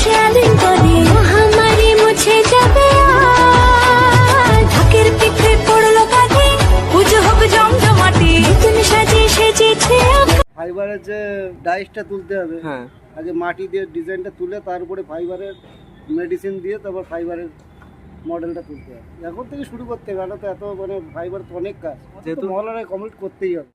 শিয়ালিং করে মহামারী মুছে যাবে ঢাকের পিঠে পড়ল কাঁধে পুজো হোক জমজমাটি নতুন সাজে সেজেছে ফাইবারের যে ডাইসটা তুলতে হবে হ্যাঁ। আগে মাটি দিয়ে ডিজাইনটা তুলে তার উপরে ফাইবারের মেডিসিন দিয়ে তারপর ফাইবারের মডেলটা তুলতে হবে। এখন থেকে শুরু করতে হবে তো এত মানে ফাইবার তো অনেক কাজ। যেহেতু মহলায় কমপ্লিট করতেই হবে।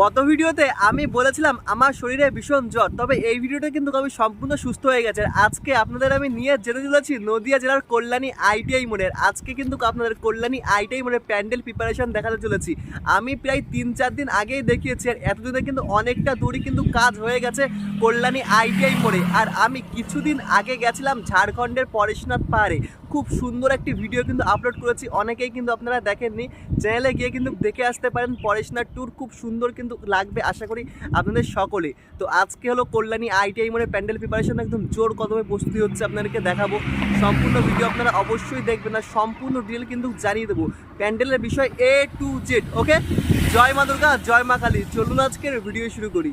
গত ভিডিওতে আমি বলেছিলাম আমার শরীরে ভীষণ জ্বর, তবে এই ভিডিওটা কিন্তু আমি সম্পূর্ণ সুস্থ হয়ে গেছে। আজকে আপনাদের আমি নিয়ে যেতে চলেছি নদিয়া জেলার কল্যাণী আইটিআই মোড়ের। আজকে কিন্তু আপনাদের কল্যাণী আইটিআই মোড়ের প্যান্ডেল প্রিপারেশন দেখাতে চলেছি। আমি প্রায় তিন চার দিন আগেই দেখিয়েছি আর এতদিনে কিন্তু অনেকটা দূরই কিন্তু কাজ হয়ে গেছে কল্যাণী আইটিআই মোড়ে। আর আমি কিছুদিন আগে গেছিলাম ঝাড়খণ্ডের পরেশনাথ পাহাড়ে। খুব সুন্দর একটি ভিডিও কিন্তু আপলোড করেছি। অনেকেই কিন্তু আপনারা দেখেননি। চ্যানেলে গিয়ে কিন্তু দেখে আসতে পারেন। পরেশনাথ ট্যুর খুব সুন্দর কিন্তু লাগবে আশা করি আপনাদের সকলে তো আজকে হলো কল্যাণী আইটিআই মোড়ে প্যান্ডেল প্রিপারেশন একদম জোর কদমে প্রস্তুতি হচ্ছে আপনাদেরকে দেখাবো। সম্পূর্ণ ভিডিও আপনারা অবশ্যই দেখবেন আর সম্পূর্ণ ডিটেল কিন্তু জানিয়ে দেবো। প্যান্ডেলের বিষয় এ টু জেড ওকে জয় মা দুর্গা, জয় মা কালী। চলুন আজকের ভিডিও শুরু করি।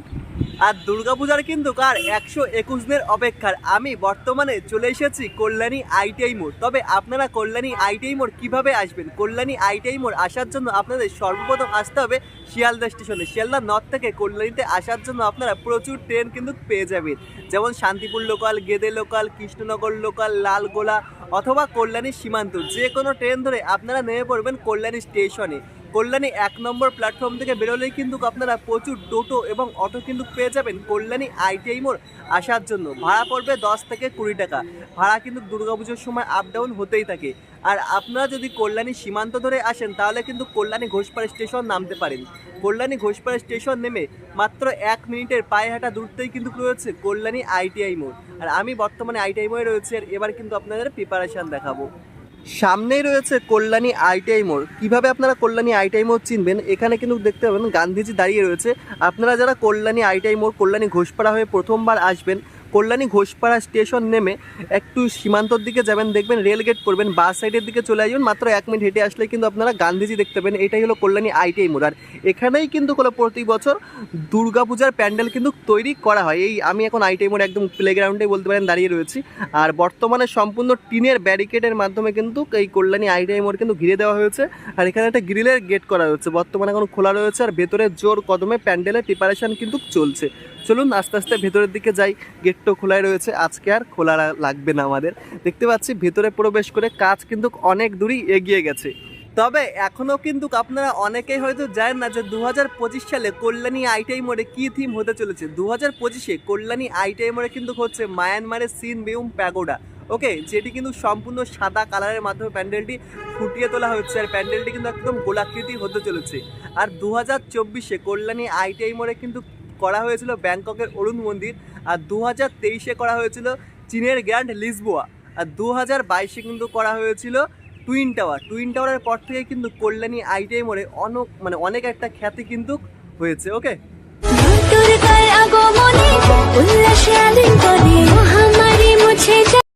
আর দুর্গাপূজার কিন্তু কার একশো একুশ দিনের অপেক্ষার। আমি বর্তমানে চলে এসেছি কল্যাণী আইটিআই মোড়। তবে আপনারা কল্যাণী আইটিআই মোড় কীভাবে আসবেন? কল্যাণী আইটিআই মোড় আসার জন্য আপনাদের সর্বপ্রথম আসতে হবে শিয়ালদা স্টেশনে। শিয়ালদা নর্থ থেকে কল্যাণীতে আসার জন্য আপনারা প্রচুর ট্রেন কিন্তু পেয়ে যাবেন। যেমন Shantipur local, Gede local, Krishnanagar local, Lalgola অথবা কল্যাণী সীমান্ত। যে কোনো ট্রেন ধরে আপনারা নেমে পড়বেন কল্যাণী স্টেশনে। কল্যাণী এক নম্বর প্ল্যাটফর্ম থেকে বেরোলেই কিন্তু আপনারা প্রচুর টোটো এবং অটো কিন্তু পেয়ে যাবেন কল্যাণী আইটিআই মোড় আসার জন্য। ভাড়া পড়বে দশ থেকে কুড়ি টাকা। ভাড়া কিন্তু দুর্গাপুজোর সময় আপ ডাউন হতেই থাকে। আর আপনারা যদি কল্যাণী সীমান্ত ধরে আসেন, তাহলে কিন্তু কল্যাণী ঘোষপাড়া স্টেশন নামতে পারেন। কল্যাণী ঘোষপাড়া স্টেশন নেমে মাত্র এক মিনিটের পায়ে হাঁটা দূরতেই কিন্তু রয়েছে কল্যাণী আইটিআই মোড়। আর আমি বর্তমানে আইটিআই মোড়ে রয়েছে, আর এবার কিন্তু আপনাদের প্রিপারেশান দেখাবো। সামনেই রয়েছে কল্যাণী আইটিআই মোড়। কীভাবে আপনারা কল্যাণী আইটিআই মোড় চিনবেন? এখানে কিন্তু দেখতে পাবেন গান্ধীজি দাঁড়িয়ে রয়েছে। আপনারা যারা কল্যাণী আইটিআই মোড়, কল্যাণী ঘোষপাড়া হয়ে প্রথমবার আসবেন কল্যাণী ঘোষপাড়া স্টেশন নেমে একটু সীমান্তর দিকে যাবেন, দেখবেন রেলগেট করবেন, বাস সাইডের দিকে চলে আসবেন, মাত্র এক মিনিট হেঁটে আসলে কিন্তু আপনারা গান্ধীজি দেখতে পাবেন, এটাই হলো কল্যাণী আইটিআই মোড়। আর এখানেই কিন্তু হলো প্রতি বছর দুর্গাপূজার প্যান্ডেল কিন্তু তৈরি করা হয়। এই আমি এখন আইটিআই মোড় একদম প্লেগ্রাউন্ডে বলতে পারেন দাঁড়িয়ে রয়েছি। আর বর্তমানে সম্পূর্ণ টিনের ব্যারিকেডের মাধ্যমে কিন্তু এই কল্যাণী আইটিআই মোড় কিন্তু ঘিরে দেওয়া হয়েছে। আর এখানে একটা গ্রিলের গেট করা হয়েছে। বর্তমানে এখন খোলা রয়েছে। আর ভেতরে জোর কদমে প্যান্ডেলের প্রিপারেশন কিন্তু চলছে। চলুন আস্তে আস্তে ভেতরের দিকে যাই। গেটটা খোলাই রয়েছে। আজকে আর খোলা লাগবে না আমাদের। দেখতে পাচ্ছি ভেতরে প্রবেশ করে কাজ কিন্তু অনেক দূরই এগিয়ে গেছে। তবে এখনও কিন্তু আপনারা অনেকেই হয়তো জানেন না যে দু হাজার পঁচিশ সালে কল্যাণী আইটিআই মোড়ে কী থিম হতে চলেছে? দু হাজার পঁচিশে কল্যাণী আইটিআই মোড়ে কিন্তু হচ্ছে মায়ানমারের সিন বেউম প্যাগোডা। ওকে, যেটি কিন্তু সম্পূর্ণ সাদা কালারের মাধ্যমে প্যান্ডেলটি ফুটিয়ে তোলা হচ্ছে আর প্যান্ডেলটি কিন্তু একদম গোলাকৃতি হতে চলেছে। আর দু হাজার চব্বিশে কল্যাণী আইটিআই মোড়ে কিন্তু করা হয়েছিল ব্যাংককের অরুণ মন্দির আর দু হাজার তেইশে করা হয়েছিল চীনের গ্র্যান্ড লিসবোয়া আর দু হাজার বাইশে কিন্তু করা হয়েছিল টুইন টাওয়ার। টুইন টাওয়ারের পর থেকে কিন্তু কল্যাণী আইটিআই মোড়ে অনেক মানে অনেক একটা খ্যাতি কিন্তু হয়েছে ওকে?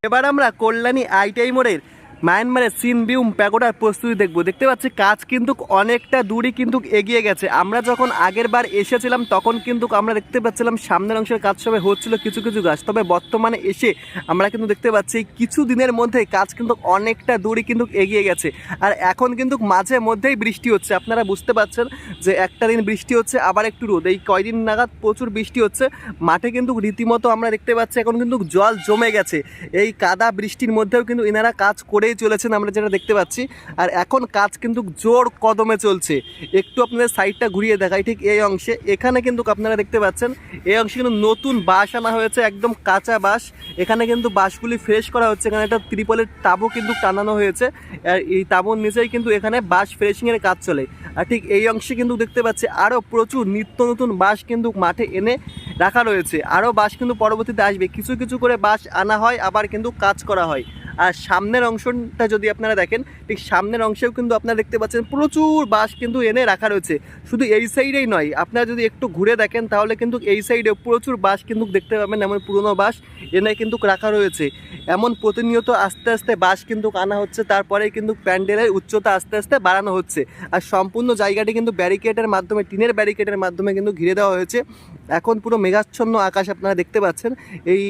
এবার আমরা কল্যাণী আইটিআই মোড়ের মায়ানমারের সিন বিউম প্যাগোডার প্রস্তুতি দেখব। দেখতে পাচ্ছি কাজ কিন্তু অনেকটা দূরই কিন্তু এগিয়ে গেছে। আমরা যখন আগের বার এসেছিলাম, তখন কিন্তু আমরা দেখতে পাচ্ছিলাম সামনের অংশের কাজ সবে হচ্ছিল কিছু কিছু গাছ। তবে বর্তমানে এসে আমরা কিন্তু দেখতে পাচ্ছি কিছু দিনের মধ্যে কাজ কিন্তু অনেকটা দূরই কিন্তু এগিয়ে গেছে। আর এখন কিন্তু মাঝে মধ্যেই বৃষ্টি হচ্ছে। আপনারা বুঝতে পারছেন যে একটা দিন বৃষ্টি হচ্ছে, আবার একটু রোদ। এই কয়দিন নাগাদ প্রচুর বৃষ্টি হচ্ছে। মাঠে কিন্তু রীতিমতো আমরা দেখতে পাচ্ছি এখন কিন্তু জল জমে গেছে। এই কাদা বৃষ্টির মধ্যেও কিন্তু এনারা কাজ করেই চলেছেন, আমরা যেটা দেখতে পাচ্ছি। আর এখন কাজ কিন্তু জোর কদমে চলছে। একটু আপনাদের সাইডটা ঘুরিয়ে দেখাই, ঠিক এই অংশে। এখানে কিন্তু আপনারা দেখতে পাচ্ছেন, এই অংশে কিন্তু নতুন বাঁশ আনা হয়েছে, একদম কাঁচা বাঁশ। এখানে কিন্তু বাঁশগুলি ফ্রেশ করা হচ্ছে এখানে একটা ত্রিপলের তাবু কিন্তু টানানো হয়েছে। আর এই তাবুর নিচেই কিন্তু এখানে বাঁশ ফ্রেশিংয়ের কাজ চলে। আর ঠিক এই অংশে কিন্তু দেখতে পাচ্ছি, আরও প্রচুর নিত্য নতুন বাঁশ কিন্তু মাঠে এনে রাখা রয়েছে। আরও বাঁশ কিন্তু পরবর্তীতে আসবে। কিছু কিছু করে বাঁশ আনা হয়, আবার কিন্তু কাজ করা হয়। আর সামনের অংশটা যদি আপনারা দেখেন, ঠিক সামনের অংশেও কিন্তু আপনারা দেখতে পাচ্ছেন প্রচুর বাঁশ কিন্তু এনে রাখা রয়েছে। শুধু এই সাইডেই নয়, আপনারা যদি একটু ঘুরে দেখেন তাহলে কিন্তু এই সাইডে প্রচুর বাঁশ কিন্তু দেখতে পাবেন, এমন পুরনো বাঁশ এনে কিন্তু রাখা রয়েছে। এমন প্রতিনিয়ত আস্তে আস্তে বাঁশ কিন্তু আনা হচ্ছে তারপরে কিন্তু প্যান্ডেলের উচ্চতা আস্তে আস্তে বাড়ানো হচ্ছে। আর সম্পূর্ণ জায়গাটি কিন্তু ব্যারিকেডের মাধ্যমে, টিনের ব্যারিকেডের মাধ্যমে কিন্তু ঘিরে দেওয়া হয়েছে। এখন পুরো মেঘাচ্ছন্ন আকাশ আপনারা দেখতে পাচ্ছেন, এই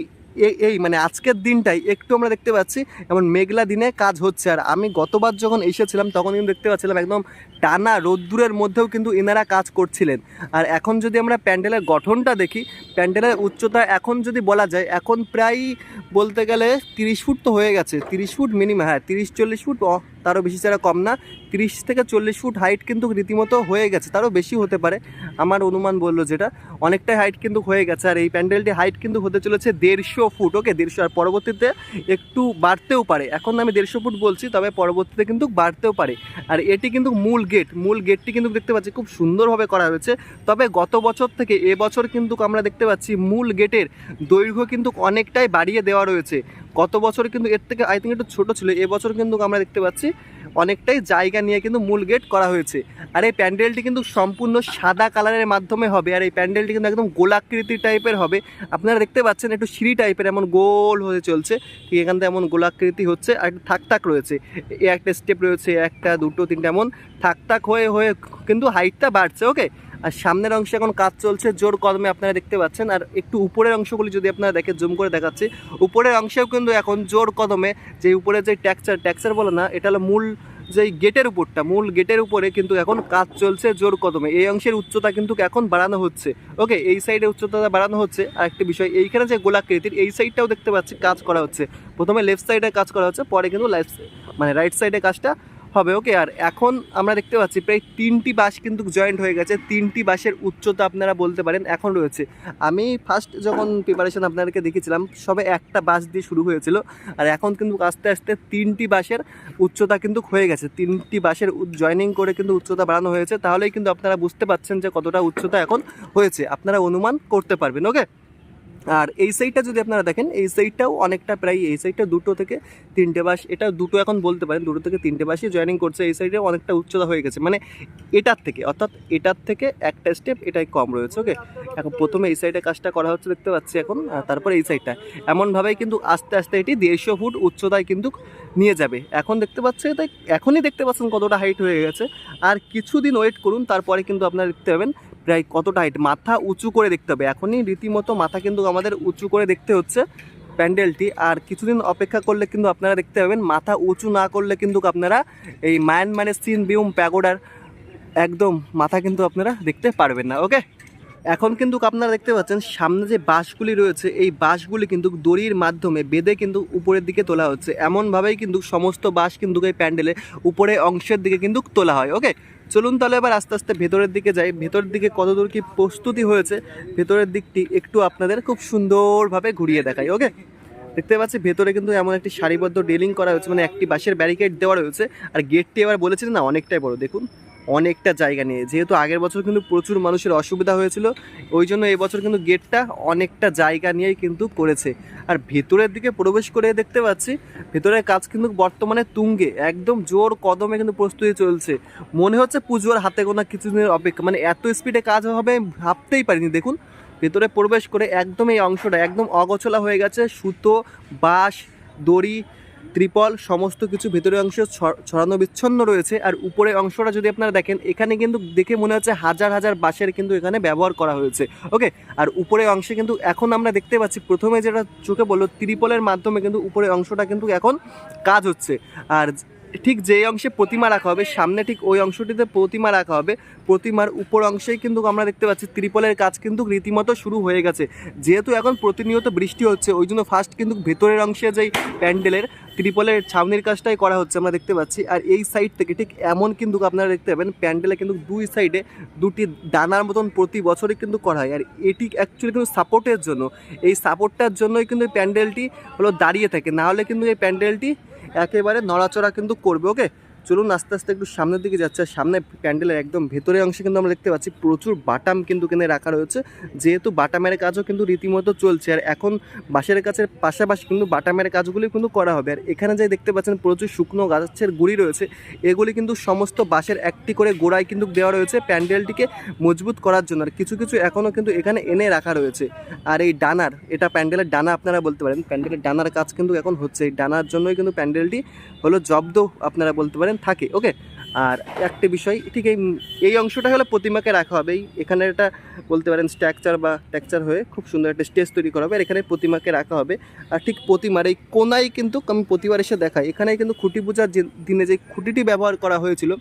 এই মানে আজকের দিনটাই একটু আমরা দেখতে পাচ্ছি, এমন মেঘলা দিনে কাজ হচ্ছে। আর আমি গতবার যখন এসেছিলাম, তখন কিন্তু দেখতে পাচ্ছিলাম একদম টানা রোদ্দুরের মধ্যেও কিন্তু এনারা কাজ করছিলেন। আর এখন যদি আমরা প্যান্ডেলের গঠনটা দেখি, প্যান্ডেলের উচ্চতা এখন যদি বলা যায়, এখন প্রায় বলতে গেলে তিরিশ ফুট তো হয়ে গেছে, তিরিশ ফুট মিনিমাম হ্যাঁ তিরিশ, চল্লিশ ফুট তারও বেশি ছাড়া কম না। তিরিশ থেকে চল্লিশ ফুট হাইট কিন্তু রীতিমতো হয়ে গেছে, তারও বেশি হতে পারে। আমার অনুমান বলল যেটা, অনেকটাই হাইট কিন্তু হয়ে গেছে। আর এই প্যান্ডেলটি হাইট কিন্তু হতে চলেছে দেড়শো ফুট ওকে দেড়শো আর পরবর্তীতে একটু বাড়তেও পারে। এখন আমি দেড়শো ফুট বলছি, তবে পরবর্তীতে কিন্তু বাড়তেও পারে। আর এটি কিন্তু মূল গেট মূল গেটটি কিন্তু দেখতে পাচ্ছি খুব সুন্দরভাবে করা হয়েছে। তবে গত বছর থেকে এবছর কিন্তু আমরা দেখতে পাচ্ছি মূল গেটের দৈর্ঘ্য কিন্তু অনেকটাই বাড়িয়ে দেওয়া রয়েছে। গত বছর কিন্তু এর থেকে আই থিঙ্ক একটু ছোটো ছিল এবছর কিন্তু আমরা দেখতে পাচ্ছি অনেকটাই জায়গা নিয়ে কিন্তু মূল গেট করা হয়েছে। আর এই প্যান্ডেলটি কিন্তু সম্পূর্ণ সাদা কালারের মাধ্যমে হবে, আর এই প্যান্ডেলটি কিন্তু একদম গোলাকৃতি টাইপের হবে। আপনারা দেখতে পাচ্ছেন একটু সিঁড়ি টাইপের এমন গোল হয়ে চলছে, ঠিক এখান থেকে এমন গোলাকৃতি হচ্ছে, আর একটু থাক থাক রয়েছে। একটা স্টেপ রয়েছে, একটা, দুটো, তিনটা, এমন থাক থাক হয়ে হয়ে কিন্তু হাইটটা বাড়ছে ওকে আর সামনের অংশে এখন কাজ চলছে, জোর কদমে আপনারা দেখতে পাচ্ছেন। আর একটু উপরের অংশগুলি যদি আপনারা দেখে জুম করে দেখাচ্ছি, উপরের অংশেও কিন্তু এখন জোর কদমে যে উপরে যে ট্যাক্সার ট্যাক্সার বলে না, এটা হলো মূল যে গেটের উপরটা, মূল গেটের উপরে কিন্তু এখন কাজ চলছে জোর কদমে। এই অংশের উচ্চতা কিন্তু এখন বাড়ানো হচ্ছে। ওকে, এই সাইডে উচ্চতা বাড়ানো হচ্ছে। আর একটা বিষয়, এইখানে যে গোলাকৃতির, এই সাইডটাও দেখতে পাচ্ছি কাজ করা হচ্ছে। প্রথমে লেফট সাইডে কাজ করা হচ্ছে, পরে কিন্তু লেফট মানে রাইট সাইডে কাজটা হবে ওকে আর এখন আমরা দেখতে পাচ্ছি প্রায় তিনটি বাস কিন্তু জয়েন্ট হয়ে গেছে। তিনটি বাসের উচ্চতা আপনারা বলতে পারেন এখন রয়েছে। আমি ফার্স্ট যখন প্রিপারেশন আপনাদেরকে দেখেছিলাম সবে একটা বাস দিয়ে শুরু হয়েছিল। আর এখন কিন্তু আস্তে আস্তে তিনটি বাসের উচ্চতা কিন্তু হয়ে গেছে। তিনটি বাসের জয়েনিং করে কিন্তু উচ্চতা বাড়ানো হয়েছে। তাহলেই কিন্তু আপনারা বুঝতে পারছেন যে কতটা উচ্চতা এখন হয়েছে। আপনারা অনুমান করতে পারবেন ওকে আর এই সাইডটা যদি আপনারা দেখেন, এই সাইডটাও অনেকটা প্রায় এই সাইডটা দুটো থেকে তিনটে বাস, এটা দুটো এখন বলতে পারেন, দুটো থেকে তিনটে বাসই জয়েনিং করছে, এই সাইডে অনেকটা উচ্চতা হয়ে গেছে। মানে এটার থেকে, অর্থাৎ এটার থেকে একটা স্টেপ এটাই কম রয়েছে ওকে এখন প্রথমে এই সাইডে কাজটা করা হচ্ছে, দেখতে পাচ্ছি এখন তারপর এই সাইডটা এমনভাবেই কিন্তু আস্তে আস্তে এটি দেড়শো ফুট উচ্চতায় কিন্তু নিয়ে যাবে। এখন দেখতে পাচ্ছে তাই এখনই দেখতে পাচ্ছেন কতটা হাইট হয়ে গেছে। আর কিছুদিন ওয়েট করুন, তারপরে কিন্তু আপনারা দেখতে পাবেন প্রায় কতটা হাইট মাথা উঁচু করে দেখতে হবে। এখনই রীতিমতো মাথা কিন্তু আমাদের উঁচু করে দেখতে হচ্ছে প্যান্ডেলটি। আর কিছুদিন অপেক্ষা করলে কিন্তু আপনারা দেখতে পাবেন, মাথা উঁচু না করলে কিন্তু আপনারা এই মায়ানমারের সিন বিউম প্যাগোডার একদম মাথা কিন্তু আপনারা দেখতে পারবেন না ওকে এখন কিন্তু আপনারা দেখতে পাচ্ছেন, সামনে যে বাঁশগুলি রয়েছে, এই বাঁশগুলি কিন্তু দড়ির মাধ্যমে বেঁধে কিন্তু উপরের দিকে তোলা হচ্ছে। এমনভাবেই কিন্তু সমস্ত বাঁশ কিন্তু এই প্যান্ডেলে উপরে অংশের দিকে কিন্তু তোলা হয় ওকে চলুন তাহলে এবার আস্তে আস্তে ভেতরের দিকে যাই। ভেতরের দিকে কতদূর কি প্রস্তুতি হয়েছে, ভেতরের দিকটি একটু আপনাদের খুব সুন্দরভাবে ঘুরিয়ে দেখাই ওকে দেখতে পাচ্ছি ভেতরে কিন্তু এমন একটি সারিবদ্ধ ডেলিং করা হয়েছে মানে একটি বাঁশের ব্যারিকেড দেওয়া রয়েছে। আর গেটটি এবার বলেছিলেন না, অনেকটাই বড়, দেখুন। অনেকটা জায়গা নিয়ে। যেহেতু আগের বছর কিন্তু প্রচুর মানুষের অসুবিধা হয়েছিল, ওই জন্য এই বছর কিন্তু গেটটা অনেকটা জায়গা নিয়েই কিন্তু করেছে। আর ভেতরের দিকে প্রবেশ করে দেখতে পাচ্ছি, ভেতরের কাজ কিন্তু বর্তমানে তুঙ্গে, একদম জোর কদমে কিন্তু প্রস্তুতি চলছে। মনে হচ্ছে পুজোর হাতে গোনা কিছুদিনের অপেক্ষা মানে এত স্পিডে কাজ হবে ভাবতেই পারিনি। দেখুন, ভেতরে প্রবেশ করে একদম এই অংশটা একদম অগোছলা হয়ে গেছে, সুতো, বাঁশ, দড়ি ত্রিপল, সমস্ত কিছু ভেতরের অংশ ছড়ানো বিচ্ছন্ন রয়েছে। আর উপরে অংশটা যদি আপনারা দেখেন, এখানে কিন্তু দেখে মনে হচ্ছে হাজার হাজার বাঁশের কিন্তু এখানে ব্যবহার করা হয়েছে। ওকে? আর উপরে অংশে কিন্তু এখন আমরা দেখতে পাচ্ছি, প্রথমে যেটা চোখে বলল ত্রিপলের মাধ্যমে কিন্তু উপরে অংশটা কিন্তু এখন কাজ হচ্ছে। আর ঠিক যে অংশে প্রতিমা রাখা হবে, সামনে ঠিক ওই অংশটিতে প্রতিমা রাখা হবে। প্রতিমার উপর অংশেই কিন্তু আমরা দেখতে পাচ্ছি ত্রিপলের কাজ কিন্তু রীতিমতো শুরু হয়ে গেছে। যেহেতু এখন প্রতিনিয়ত বৃষ্টি হচ্ছে, ওই জন্য ফার্স্ট কিন্তু ভেতরের অংশে যেই প্যান্ডেলের, ত্রিপলের ছাউনির কাজটাই করা হচ্ছে আমরা দেখতে পাচ্ছি। আর এই সাইড থেকে ঠিক এমন কিন্তু আপনারা দেখতে পাবেন, প্যান্ডেলে কিন্তু দুই সাইডে দুটি ডানার মতন প্রতি বছরই কিন্তু করা হয়। আর এটি অ্যাকচুয়ালি কিন্তু সাপোর্টের জন্য। এই সাপোর্টটার জন্যই কিন্তু প্যান্ডেলটি হলো দাঁড়িয়ে থাকে। না হলে কিন্তু এই প্যান্ডেলটি একেবারে নড়াচড়া কিন্তু করবে ওকে চলুন আস্তে আস্তে একটু সামনের দিকে যাচ্ছে, আর সামনে প্যান্ডেলের একদম ভেতরের অংশে কিন্তু আমরা দেখতে পাচ্ছি প্রচুর বাটাম কিন্তু কিনে রাখা রয়েছে। যেহেতু বাটামের কাজও কিন্তু রীতিমতো চলছে, আর এখন বাঁশের কাছের পাশাপাশি কিন্তু বাটামের কাজগুলি কিন্তু করা হবে। আর এখানে যাই দেখতে পাচ্ছেন প্রচুর শুকনো গাছের গুঁড়ি রয়েছে, এগুলি কিন্তু সমস্ত বাঁশের একটি করে গোড়ায় কিন্তু দেওয়া রয়েছে প্যান্ডেলটিকে মজবুত করার জন্য। আর কিছু কিছু এখনও কিন্তু এখানে এনে রাখা রয়েছে। আর এই ডানার, এটা প্যান্ডেলের ডানা আপনারা বলতে পারেন, প্যান্ডেলের ডানার কাজ কিন্তু এখন হচ্ছে। এই ডানার জন্যই কিন্তু প্যান্ডেলটি হলো জব্দ, আপনারা বলতে পারেন। থাকে ওকে আর একটা বিষয়, ঠিক এই এই অংশটা হলে প্রতিমাকে রাখা হবে। এখানে একটা বলতে পারেন স্ট্রাকচার বা টেক্সচার হয়ে খুব সুন্দর একটা স্টেজ তৈরি করা হবে। আর এখানে প্রতিমাকে রাখা হবে। আর ঠিক প্রতিমার এই কোনায় কিন্তু আমি প্রতিবার এসে দেখাই। এখানে কিন্তু খুঁটি পূজার দিনে যে খুঁটিটি ব্যবহার করা হয়েছিল,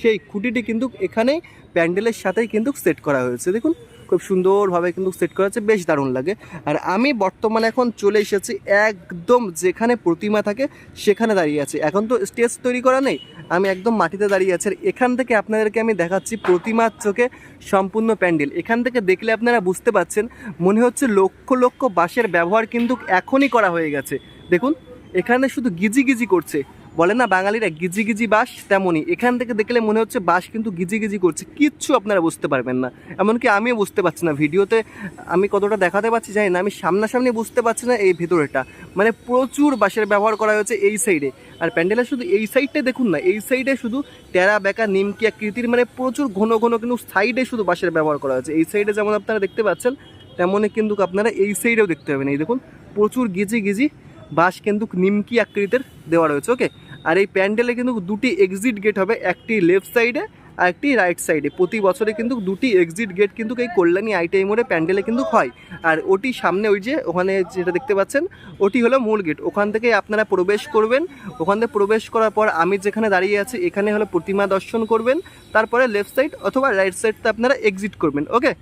সেই খুঁটিটি কিন্তু এখানেই প্যান্ডেলের সাথেই কিন্তু সেট করা হয়েছে। দেখুন খুব সুন্দরভাবে কিন্তু সেট করা আছে, বেশ দারুণ লাগে। আর আমি বর্তমানে এখন চলে এসেছি একদম যেখানে প্রতিমা থাকে, সেখানে দাঁড়িয়ে আছে। এখন তো স্টেজ তৈরি করা নেই, আমি একদম মাটিতে দাঁড়িয়ে আছি। আর এখান থেকে আপনাদেরকে আমি দেখাচ্ছি প্রতিমার চোখে সম্পূর্ণ প্যান্ডেল। এখান থেকে দেখলে আপনারা বুঝতে পাচ্ছেন মনে হচ্ছে লক্ষ লক্ষ বাঁশের ব্যবহার কিন্তু এখনই করা হয়ে গেছে। দেখুন, এখানে শুধু গিজি গিজি করছে। বলে না, বাঙালিরা গিজি গিজি বাস তেমনই। এখান থেকে দেখলে মনে হচ্ছে বাস কিন্তু গিজি গিজি করছে। কিচ্ছু আপনারা বুঝতে পারবেন না। এমনকি আমিও বুঝতে পারছি না ভিডিওতে। আমি কতটা দেখাতে পারছি জানি না, আমি সামনাসামনি বুঝতে পারছি না এই ভেতরেটা মানে প্রচুর বাঁশের ব্যবহার করা হয়েছে এই সাইডে আর প্যান্ডেলের শুধু এই সাইডটা দেখুন না, এই সাইডে শুধু টেরা, বেকা নিমকি আকৃতির মানে প্রচুর ঘন ঘন কিন্তু সাইডে শুধু বাঁশের ব্যবহার করা হয়েছে। এই সাইডে যেমন আপনারা দেখতে পাচ্ছেন, তেমনই কিন্তু আপনারা এই সাইডেও দেখতে পাবেন। এই দেখুন, প্রচুর গিজি গিজি বাঁশ কিন্তু নিমকি আকৃতির দেওয়া রয়েছে ওকে আর এই প্যান্ডেলে কিন্তু দুটি এক্সিট গেট হবে, একটি লেফট সাইডে আর একটি রাইট সাইডে প্রতি বছরে কিন্তু দুটি এক্সিট গেট কিন্তু এই কল্যাণী আইটিআই মোড়ে প্যান্ডেলে কিন্তু হয়। আর ওটি সামনে ওই যে, ওখানে যেটা দেখতে পাচ্ছেন, ওটি হলো মূল গেট ওখান থেকে আপনারা প্রবেশ করবেন। ওখান থেকে প্রবেশ করার পর আমি যেখানে দাঁড়িয়ে আছি, এখানে হলো প্রতিমা দর্শন করবেন। তারপরে লেফট সাইড অথবা রাইট সাইডতে আপনারা এক্সিট করবেন ওকে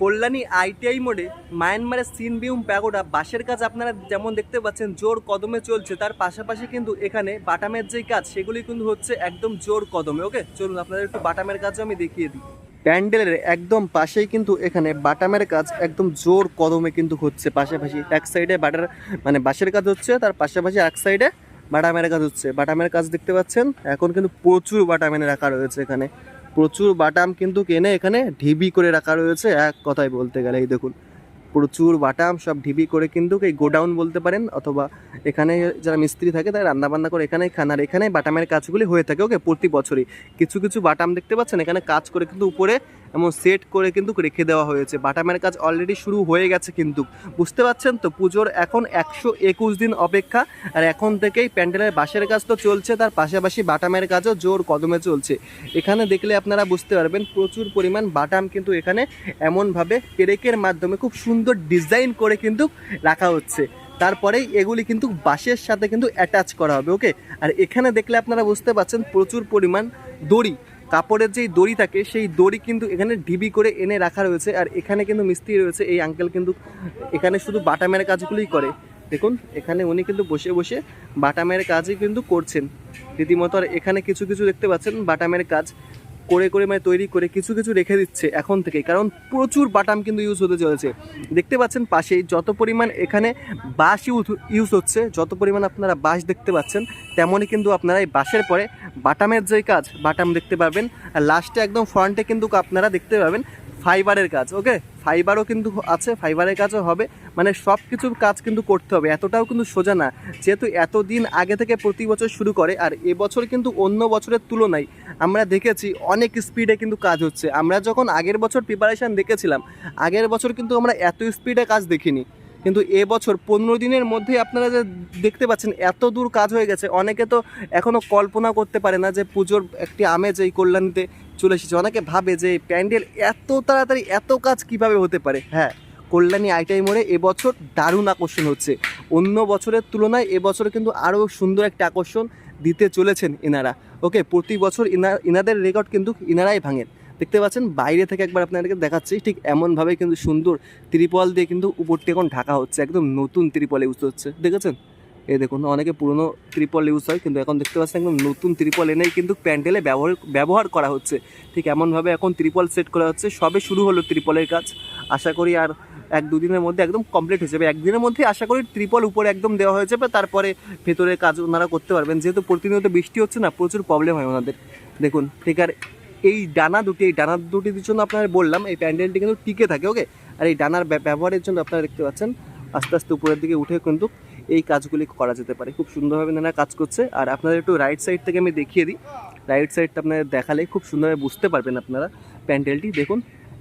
কল্যাণী আইটিআই মোড়ে মায়ানমারের সিন সিনবিউম প্যাগোডা বাঁশের কাজ আপনারা যেমন দেখতে পাচ্ছেন, জোর কদমে চলছে। তার পাশাপাশি কিন্তু এখানে বাটামের যেই কাজ, সেগুলি কিন্তু হচ্ছে একদম জোর কদমে, ওকে? চলুন আপনাদের একটু বাটামের কাজও আমি দেখিয়ে দিই। প্যান্ডেলের একদম পাশেই কিন্তু এখানে বাটামের কাজ একদম জোর কদমে কিন্তু হচ্ছে। পাশাপাশি এক সাইডে বাটার মানে বাঁশের কাজ হচ্ছে, তার পাশাপাশি এক সাইডে বাটামের কাজ হচ্ছে। বাটামের কাজ দেখতে পাচ্ছেন, এখন কিন্তু প্রচুর বাটাম এনে রাখা রয়েছে এখানে। প্রচুর বাটাম কিন্তু কেনে এখানে ঢিবি করে রাখা রয়েছে, এক কথায় বলতে গেলে। এই দেখুন, প্রচুর বাটাম, সব ঢিবি করে কিন্তু এই গোডাউন বলতে পারেন, অথবা এখানে যারা মিস্ত্রি থাকে, তারা রান্নাবান্না করে এখানেই খান। আর এখানে বাটামের কাজগুলি হয়ে থাকে, ওকে, প্রতি বছরই। কিছু কিছু বাটাম দেখতে পাচ্ছেন, এখানে কাজ করে কিন্তু উপরে এমন সেট করে কিন্তু রেখে দেওয়া হয়েছে। বাটামের কাজ অলরেডি শুরু হয়ে গেছে কিন্তু। বুঝতে পারছেন তো পুজোর এখন একশো একুশ দিন অপেক্ষা। আর এখন থেকেই প্যান্ডেলের বাঁশের কাজ তো চলছে, তার পাশাপাশি বাটামের কাজও জোর কদমে চলছে। এখানে দেখলে আপনারা বুঝতে পারবেন প্রচুর পরিমাণ বাটাম কিন্তু এখানে এমনভাবে পেরেকের মাধ্যমে খুব সুন্দর ডিজাইন করে কিন্তু রাখা হচ্ছে। তারপরেই এগুলি কিন্তু বাঁশের সাথে কিন্তু অ্যাটাচ করা হবে ওকে আর এখানে দেখলে আপনারা বুঝতে পারছেন প্রচুর পরিমাণ দড়ি। কাপড়ের যেই দড়ি থাকে, সেই দড়ি কিন্তু এখানে ঢিবি করে এনে রাখা রয়েছে। আর এখানে কিন্তু মিস্ত্রি রয়েছে, এই আঙ্কেল কিন্তু এখানে শুধু বাটামের কাজগুলোই করে। দেখুন, এখানে উনি কিন্তু বসে বসে বাটামের কাজই কিন্তু করছেন। রীতিমতো আর এখানে কিছু কিছু দেখতে পাচ্ছেন বাটামের কাজ। করে করে মানে তৈরি করে কিছু কিছু রেখে দিচ্ছে এখন থেকে কারণ প্রচুর বাটাম কিন্তু ইউজ হতে চলেছে। দেখতে পাচ্ছেন পাশেই যত পরিমাণ এখানে বাঁশ ইউজ ইউজ হচ্ছে, যত পরিমাণ আপনারা বাঁশ দেখতে পাচ্ছেন, তেমনই কিন্তু আপনারা এই বাঁশের পরে বাটামের যে কাজ, বাটাম দেখতে পাবেন। আর লাস্টে একদম ফ্রন্টে কিন্তু আপনারা দেখতে পাবেন ফাইবারের কাজ, ওকে? ফাইবারও কিন্তু আছে, ফাইবারের কাজও হবে। মানে সব কিছু কাজ কিন্তু করতে হবে, এতটাও কিন্তু সোজা না। যেহেতু এতদিন আগে থেকে প্রতি বছর শুরু করে, আর এবছর কিন্তু অন্য বছরের তুলনায় আমরা দেখেছি অনেক স্পিডে কিন্তু কাজ হচ্ছে। আমরা যখন আগের বছর প্রিপারেশান দেখেছিলাম, আগের বছর কিন্তু আমরা এত স্পিডে কাজ দেখিনি। কিন্তু এবছর পনেরো দিনের মধ্যে আপনারা যে দেখতে পাচ্ছেন, এত দূর কাজ হয়ে গেছে। অনেকে তো এখনও কল্পনা করতে পারে না যে পুজোর একটি আমেজ এই কল্যাণীতে চলে এসেছে। অনেকে ভাবে যে প্যান্ডেল এত তাড়াতাড়ি এত কাজ কীভাবে হতে পারে? হ্যাঁ কল্যাণী আইটাই মোড়ে এবছর দারুণ আকর্ষণ হচ্ছে। অন্য বছরের তুলনায় এবছর কিন্তু আরও সুন্দর একটা আকর্ষণ দিতে চলেছেন এনারা ওকে, প্রতি বছর ইনা, ইনাদের রেকর্ড কিন্তু ইনারাই ভাঙেন। দেখতে পাচ্ছেন, বাইরে থেকে একবার আপনাদেরকে দেখাচ্ছি, ঠিক এমনভাবে কিন্তু সুন্দর ত্রিপল দিয়ে কিন্তু উপরটি এখন ঢাকা হচ্ছে, একদম নতুন ত্রিপল ইউজ হচ্ছে, দেখেছেন? এই দেখুন, অনেকে পুরনো ত্রিপল ইউজ হয়, কিন্তু এখন দেখতে পাচ্ছেন একদম নতুন ত্রিপল এনেই কিন্তু প্যান্ডেলে ব্যবহার ব্যবহার করা হচ্ছে, ঠিক এমনভাবে এখন ত্রিপল সেট করা হচ্ছে, সবে শুরু হলো ত্রিপলের কাজ, আশা করি আর এক দুদিনের মধ্যে একদম কমপ্লিট হয়ে যাবে, একদিনের মধ্যে আশা করি ত্রিপল উপরে একদম দেওয়া হয়ে যাবে, তারপরে ভেতরে কাজ ওনারা করতে পারবেন, যেহেতু প্রতিনিয়ত বৃষ্টি হচ্ছে না, প্রচুর প্রবলেম হয় ওনাদের, দেখুন, ঠিক আর এই ডানা দুটি, এই ডানা দুটির জন্য আপনার বললাম, এই প্যান্ডেলটি কিন্তু টিকে থাকে ওকে আর এই ডানার ব্য- ব্যবহারের জন্য আপনারা দেখতে পাচ্ছেন, আস্তে আস্তে উপরের দিকে উঠে কিন্তু এই কাজগুলি করা যেতে পারে। খুব সুন্দরভাবে নানা কাজ করছে। আর আপনাদের একটু রাইট সাইড থেকে আমি দেখিয়ে দিই। রাইট সাইডটা আপনাদের দেখালে খুব সুন্দরভাবে বুঝতে পারবেন আপনারা প্যান্ডেলটি। দেখুন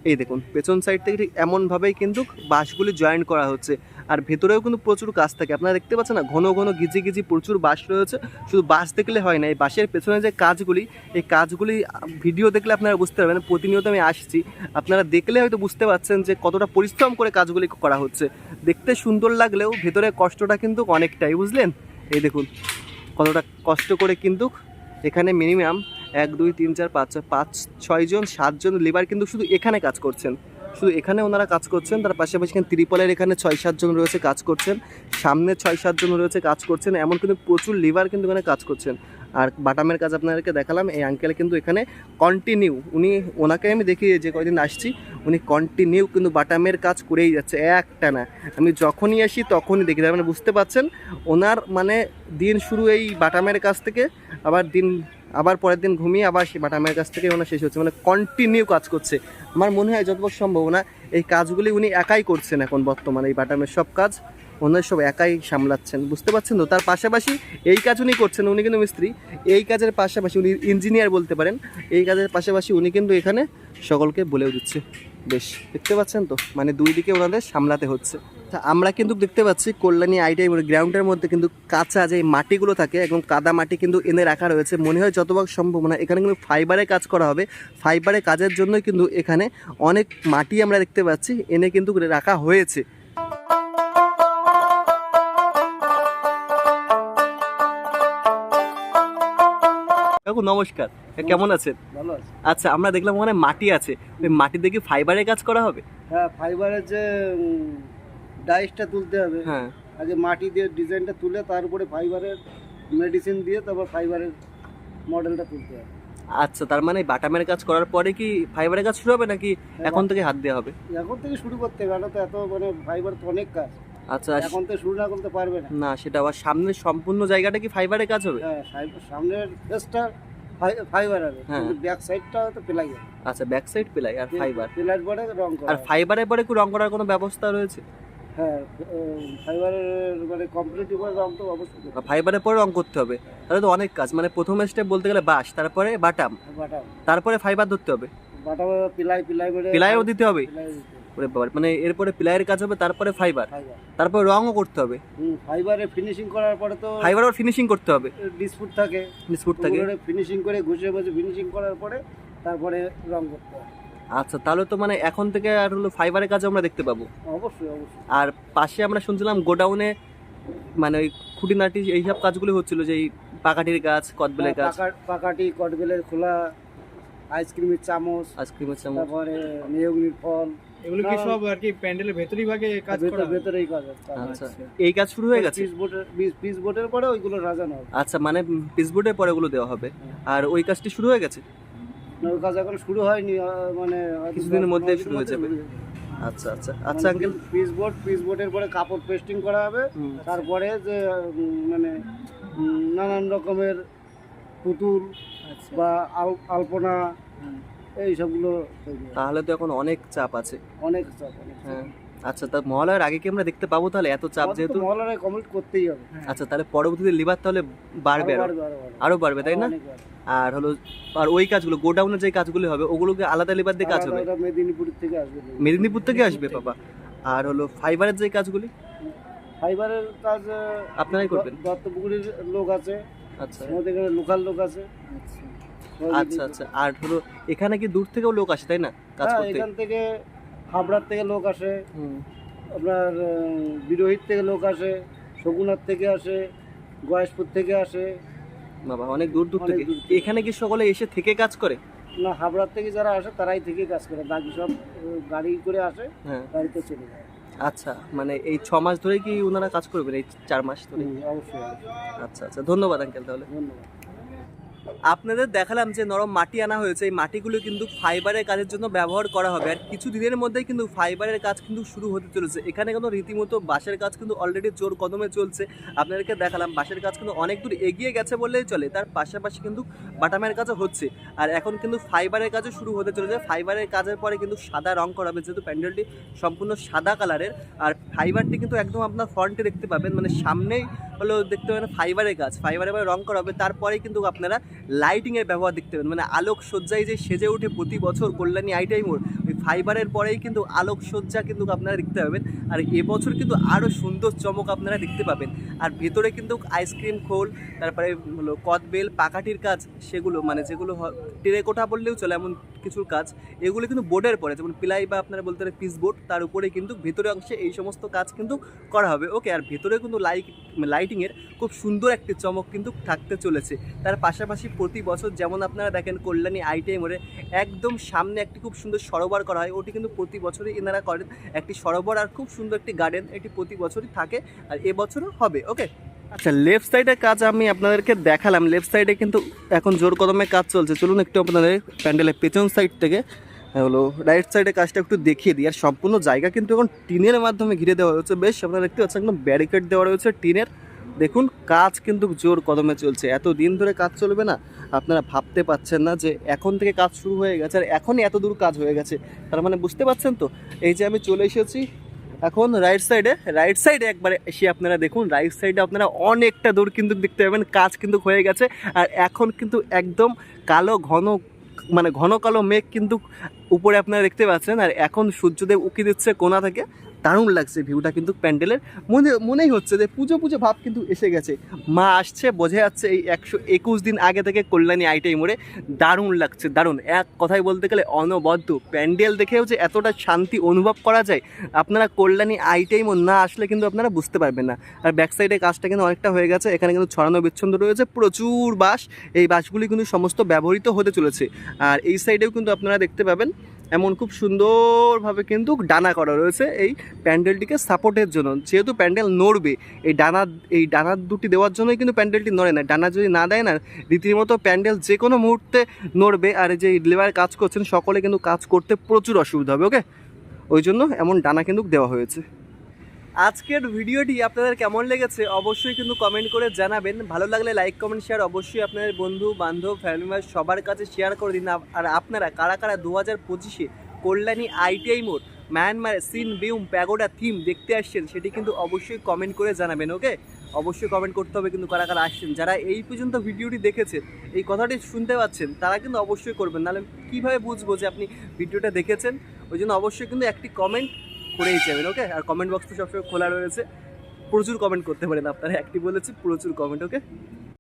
এই দেখুন, পেছন সাইড থেকে ঠিক এমনভাবেই কিন্তু বাঁশগুলি জয়েন করা হচ্ছে। আর ভেতরেও কিন্তু প্রচুর কাজ থাকে। আপনারা দেখতে পাচ্ছেন না, ঘন ঘন গিজি গিজি প্রচুর বাঁশ রয়েছে। শুধু বাঁশ দেখলে হয় না, এই বাঁশের পেছনে যে কাজগুলি, এই কাজগুলি ভিডিও দেখলে আপনারা বুঝতে পারবেন, প্রতিনিয়ত আমি আসছি। আপনারা দেখলে হয়তো বুঝতে পারছেন যে কতটা পরিশ্রম করে কাজগুলি করা হচ্ছে। দেখতে সুন্দর লাগলেও ভেতরে কষ্টটা কিন্তু অনেকটাই, বুঝলেন? এই দেখুন, কতটা কষ্ট করে কিন্তু এখানে মিনিমাম এক, দুই, তিন, চার, পাঁচ, ছয়, পাঁচ ছয়জন সাতজন লেবার কিন্তু শুধু এখানে কাজ করছেন। শুধু এখানে ওনারা কাজ করছেন, তার পাশাপাশি এখানে ত্রিপলের এখানে ছয় সাতজন রয়েছে কাজ করছেন। সামনে ছয় সাতজন রয়েছে কাজ করছেন, এমন কিন্তু প্রচুর লেবার কিন্তু এখানে কাজ করছেন। আর বাটামের কাজ আপনাদেরকে দেখালাম, এই আঙ্কেল কিন্তু এখানে কন্টিনিউ উনি ওনাকে আমি দেখি যে কয়দিন আসছি, উনি কন্টিনিউ কিন্তু বাটামের কাজ করেই যাচ্ছে, একটা না। আমি যখনই আসি তখনই দেখি মানে বুঝতে পারছেন, ওনার মানে দিন শুরু এই বাটামের কাছ থেকে, আবার দিন আবার পরের দিন ঘুমিয়ে আবার সেই বাটামের কাছ থেকে ওনার শেষ হচ্ছে মানে কন্টিনিউ কাজ করছে। আমার মনে হয় যতবার সম্ভব না এই কাজগুলি উনি একাই করছেন এখন বর্তমানে, এই বাটামের সব কাজ। ওনার সব একাই সামলাচ্ছেন, বুঝতে পারছেন তো? তার পাশাপাশি এই কাজ উনি করছেন, উনি কিন্তু মিস্ত্রি। এই কাজের পাশাপাশি উনি ইঞ্জিনিয়ার বলতে পারেন, এই কাজের পাশাপাশি উনি কিন্তু এখানে সকলকে বলেও দিচ্ছে। বেশ, দেখতে পাচ্ছেন তো? মানে দুই দিকে ওনাদের সামলাতে হচ্ছে। আমরা কিন্তু দেখতে পাচ্ছি কল্যাণী আইটাই গ্রাউন্ডের মধ্যে কিন্তু কাঁচা যে মাটিগুলো থাকে, একদম কাদা মাটি কিন্তু এনে রাখা রয়েছে। মনে হয় যতবার সম্ভব না এখানে কিন্তু ফাইবারে কাজ করা হবে। ফাইবারে কাজের জন্যই কিন্তু এখানে অনেক মাটি আমরা দেখতে পাচ্ছি, এনে কিন্তু রাখা হয়েছে। নমস্কার। কেমন আছেন? ভালো আছে। আচ্ছা আমরা দেখলাম ওখানে মাটি আছে। ওই মাটি দেখে ফাইবারের কাজ করা হবে? হ্যাঁ ফাইবারের যে ডাইসটা তুলতে হবে। হ্যাঁ। আগে মাটি দিয়ে ডিজাইনটা তুলে তার উপরে ফাইবারের মেডিসিন দিয়ে তারপর ফাইবারের মডেলটা তুলতে হবে। আচ্ছা তার মানে বাটামের কাজ করার পরে কি ফাইবারের কাজ শুরু হবে নাকি এখন থেকে হাত দেওয়া হবে? এখন থেকে শুরু করতে হবে না তো এত মানে ফাইবার তো অনেক কাজ। আচ্ছা এখন তো শুরু না করতে পারবে না। না সেটা আবার সামনের সম্পূর্ণ জায়গাটা কি ফাইবারের কাজ হবে? হ্যাঁ ফাইবার- সামনের ফেসটা ফাইবার হবে। ব্যাক সাইডটা হয়তো পেলাই আচ্ছা ব্যাক সাইড পেলাই আর ফাইবার পেলার পরে রং করা আর ফাইবারের পরে কি রং করার কোনো ব্যবস্থা রয়েছে? হ্যাঁ ফাইবারের মানে রং তো অবশ্যই ফাইবারের পরে রং করতে হবে। তাহলে তো অনেক কাজ। মানে প্রথম স্টেপ বলতে গেলে বাঁশ তারপরে বাটাম। বাটা তারপরে ফাইবার ধরতে হবে। বাটা পিলাই পিলাই পিলাইও দিতে হবে। ওরে বাবা মানে এরপরে পিলাইয়ের কাজ হবে তারপরে ফাইবার তারপরে রঙও করতে হবে। হুম ফাইবারে ফিনিশিং করার পরে তো ফাইবার আবার ফিনিশিং করতে হবে। ডিসপুট থাকে। বিস্কুট থাকে। ফিনিশিং করে ঘুষে বসে ফিনিশিং করার পরে তারপরে রং করতে হবে। আচ্ছা তাহলে তো মানে এখন থেকে আর হলো ফাইবারের কাজ আমরা দেখতে পাবো। অবশ্যই অবশ্যই। আর পাশে আমরা শুনছিলাম গোডাউনে মানে ওই খুঁটিনাটি এইসব কাজগুলো হচ্ছিল যে এই পাকাটির গাছ কদবেলের গাছ। পাকাটি কটবেলের খোলা আইসক্রিমের চামচ আইসক্রিমের চামচ। তারপরে মেয়গুলির ফল। এগুলো কি সব আর কি প্যান্ডেলের ভেতরই ভাগে কাজ করা? ভেতরেই কাজ আচ্ছা। এই কাজ শুরু হয়ে গেছে? পিস বোটের পিস বোটের পরে ওইগুলো রাজানো হবে। আচ্ছা মানে পিসবোর্ডের পরে ওগুলো দেওয়া হবে। আর ওই কাজটি শুরু হয়ে গেছে? ওই কাজ এখন শুরু হয়নি মানে কিছুদিনের পনেরো শুরু হয়ে দিনের যাবে। মধ্যে শুরু আচ্ছা আচ্ছা। মানে আচ্ছা আঙ্কেল। পিস বোর্ড পিস বোর্ডের পরে কাপড় পেস্টিং করা হবে। তারপরে যে মানে নানান রকমের পুতুল বা আল- আলপনা এই সবগুলো তৈরি হবে। তাহলে তো এখন অনেক চাপ আছে। অনেক চাপ অনেক হ্যাঁ। আচ্ছা তা মহালয়ার আগে কি আমরা দেখতে পাবো তাহলে? এত চাপ যেহেতু তো মহলায় কমপ্লিট করতেই হবে। আচ্ছা তাহলে পরবর্তীতে লিভার তাহলে বাড়বে আরও বাড়বে, তাই না? আর হলো আর ওই কাজগুলো গোডাউনে যে কাজগুলো হবে ওগুলোকে আলাদা লিভার দিয়ে কাজ হবে? মেদিনীপুর থেকে আসবে মেদিনীপুর থেকে আসবে বাবা। আর হলো ফাইবারের যে কাজগুলি? ফাইবারের কাজ আপনারাই করবেন? দত্তপুকুরের লোক আছে। আচ্ছা। আমাদের এখানে লোকাল লোক আছে। আচ্ছা আচ্ছা। আর হলো এখানে কি দূর থেকেও লোক আসে তাই না? কাজ হ্যাঁ করতে? এখান থেকে হাবড়ার থেকে লোক আসে হুম। আপনার আহ, বিরোহিত থেকে লোক আসে শকুনাথ থেকে আসে গয়েশপুর থেকে আসে। বাবা অনেক দূর দূর অনেক থেকে। দূর থেকে। এখানে কি সকলে এসে থেকে কাজ করে? না হাবড়ার থেকে যারা আসে তারাই থেকে কাজ করে। বাকি সব আহ, গাড়ি করে আসে হ্যাঁ। গাড়িতে চলে যায়। আচ্ছা মানে এই ছ মাস ধরে কি ওনারা কাজ করবেন? এই চার মাস ধরে হুম, অবশ্যই অবশ্যই। আচ্ছা আচ্ছা। ধন্যবাদ আঙ্কেল তাহলে। ধন্যবাদ। আপনাদের দেখালাম যে নরম মাটি আনা হয়েছে। এই মাটিগুলো কিন্তু ফাইবারের কাজের জন্য ব্যবহার করা হবে। আর কিছু দিনের মধ্যেই কিন্তু ফাইবারের কাজ কিন্তু শুরু হতে চলেছে। এখানে কিন্তু রীতিমতো বাঁশের কাজ কিন্তু অলরেডি জোর কদমে চলছে। আপনাদেরকে দেখালাম, বাঁশের কাজ কিন্তু অনেক দূর এগিয়ে গেছে বললেই চলে। তার পাশাপাশি কিন্তু বাটামের কাজও হচ্ছে। আর এখন কিন্তু ফাইবারের কাজও শুরু হতে চলেছে। ফাইবারের কাজের পরে কিন্তু সাদা রং করা হবে। যেহেতু প্যান্ডেলটি সম্পূর্ণ সাদা কালারের, আর ফাইবারটি কিন্তু একদম আপনার ফ্রন্টে দেখতে পাবেন। মানে সামনেই হলো দেখতে পাবেন ফাইবারের কাজ ফাইবারে এবার রং করা হবে তারপরে কিন্তু আপনারা লাইটিংয়ের ব্যবহার দেখতে পাবেন। মানে আলোক সজ্জায় যে সেজে ওঠে প্রতি বছর কল্যাণী আইটাই মোড় ওই ফাইবারের পরেই কিন্তু আলোক সজ্জা কিন্তু আপনারা দেখতে পাবেন। আর এবছর কিন্তু আরও সুন্দর চমক আপনারা দেখতে পাবেন। আর ভেতরে কিন্তু আইসক্রিম খোল, তারপরে হলো কদবেল, পাকাটির কাজ, সেগুলো মানে যেগুলো টেরেকোটা বললেও চলে, এমন কিছুর কাজ, এগুলো কিন্তু বোর্ডের পরে, যেমন পিলাই বা আপনারা বলতে পারেন পিস বোর্ড তার উপরে কিন্তু ভেতরে অংশে এই সমস্ত কাজ কিন্তু করা হবে। ওকে, আর ভেতরে কিন্তু লাইট লাইটিংয়ের খুব সুন্দর একটি চমক কিন্তু থাকতে চলেছে। তার পাশাপাশি প্রতি বছর যেমন আপনারা দেখেন কল্যাণী আইটিআই মোড়ে একদম সামনে একটি খুব সুন্দর সরোবর করা হয়। ওটি কিন্তু প্রতি বছরই এনারা করেন। একটি সরোবর আর খুব সুন্দর একটি গার্ডেন এটি প্রতি বছরই থাকে, আর এবছরও হবে। ওকে আচ্ছা লেফট সাইডে কাজ আমি আপনাদেরকে দেখালাম। লেফট সাইডে কিন্তু এখন জোর কদমে কাজ চলছে। চলুন একটু আপনাদের প্যান্ডেলের পেছন সাইড থেকে হলো রাইট সাইডে কাজটা একটু দেখিয়ে দিই। আর সম্পূর্ণ জায়গা কিন্তু এখন টিনের মাধ্যমে ঘিরে দেওয়া হয়েছে। বেশ, আপনারা দেখতে পাচ্ছেন একদম ব্যারিকেড দেওয়া রয়েছে টিনের। দেখুন, কাজ কিন্তু জোর কদমে চলছে। এত দিন ধরে কাজ চলবে না। আপনারা ভাবতে পাচ্ছেন না যে এখন থেকে কাজ শুরু হয়ে গেছে। আর এখনই এত দূর কাজ হয়ে গেছে। তার মানে বুঝতে পারছেন তো? এই যে আমি চলে এসেছি এখন রাইট সাইডে রাইট সাইডে একবার এসে আপনারা দেখুন রাইট সাইডে আপনারা অনেকটা দূর কিন্তু দেখতে পাবেন, কাজ কিন্তু হয়ে গেছে। আর এখন কিন্তু একদম কালো, ঘন মানে ঘন কালো মেঘ কিন্তু উপরে আপনারা দেখতে পাচ্ছেন। আর এখন সূর্যদেব উকি দিচ্ছে কোনা থেকে। দারুণ লাগছে ভিউটা কিন্তু প্যান্ডেলের। মনে, মনেই হচ্ছে যে পুজো পুজো ভাব কিন্তু এসে গেছে। মা আসছে, বোঝা যাচ্ছে এই একশো একুশ দিন আগে থেকে কল্যাণী আইটাই মোড়ে দারুণ লাগছে, দারুণ। এক কথায় বলতে গেলে অনবদ্য। প্যান্ডেল দেখেও যে এতটা শান্তি অনুভব করা যায়, আপনারা কল্যাণী আইটাই মোড় না আসলে কিন্তু আপনারা বুঝতে পারবেন না। আর ব্যাক সাইডে কাজটা কিন্তু অনেকটা হয়ে গেছে। এখানে কিন্তু ছড়ানো বিচ্ছন্দ রয়েছে। প্রচুর বাস এই বাসগুলি কিন্তু সমস্ত ব্যবহৃত হতে চলেছে। আর এই সাইডেও কিন্তু আপনারা দেখতে পাবেন এমন খুব সুন্দরভাবে কিন্তু ডানা করা রয়েছে এই প্যান্ডেলটিকে সাপোর্টের জন্য। যেহেতু প্যান্ডেল নড়বে, এই ডানা, এই ডানার দুটি দেওয়ার জন্যই কিন্তু প্যান্ডেলটি নড়ে না। ডানা যদি না দেয় না, রীতিমতো প্যান্ডেল যে কোনো মুহূর্তে নড়বে আর যে লেবার কাজ করছেন, সকলে কিন্তু কাজ করতে প্রচুর অসুবিধা হবে ওকে ওই জন্য এমন ডানা কিন্তু দেওয়া হয়েছে। আজকের ভিডিওটি আপনাদের কেমন লেগেছে অবশ্যই কিন্তু কমেন্ট করে জানাবেন। ভালো লাগলে লাইক কমেন্ট শেয়ার অবশ্যই আপনাদের বন্ধু, বান্ধব ফ্যামিলি মেম্বার সবার কাছে শেয়ার করে দিন। আর আপনারা কারা কারা দু হাজার পঁচিশে কল্যাণী আইটিআই মোড় মায়ানমার সিন বিউম প্যাগোডা থিম দেখতে আসছেন, সেটি কিন্তু অবশ্যই কমেন্ট করে জানাবেন ওকে অবশ্যই কমেন্ট করতে হবে কিন্তু কারা কারা আসছেন। যারা এই পর্যন্ত ভিডিওটি দেখেছেন এই কথাটি শুনতে পাচ্ছেন, তারা কিন্তু অবশ্যই করবেন। নাহলে কীভাবে বুঝব যে আপনি ভিডিওটা দেখেছেন? ওই জন্য অবশ্যই কিন্তু একটি কমেন্ট করেই যাবেন ওকে আর কমেন্ট বক্স তো সবসময় খোলা রয়েছে। প্রচুর কমেন্ট করতে পারেন আপনারা, একটি বলেছি, প্রচুর কমেন্ট ওকে